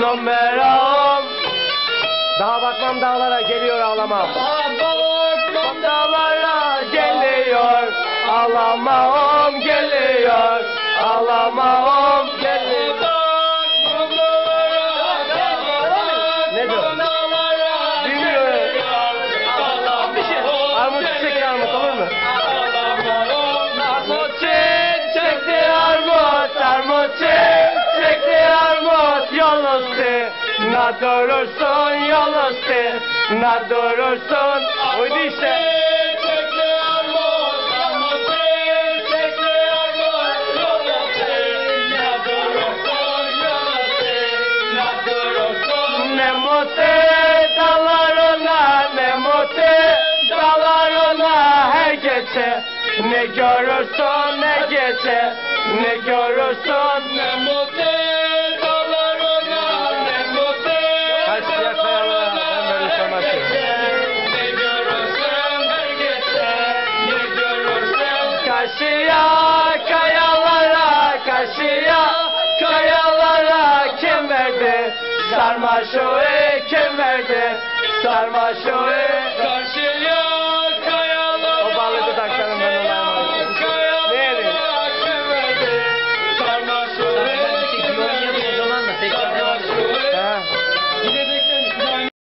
numeram. Daha bakmam dağlara geliyor ağlamam. Bakmam dağlara geliyor, ağlamam geliyor, üstü. Ne durursun üstü, ne durursun. Oydu işte. Ne mutlu dallarına, ne mutlu dallarına her gece. Ne görürsün ne gece, ne görürsün ne mutlu مرده. سرمشوه که مرده.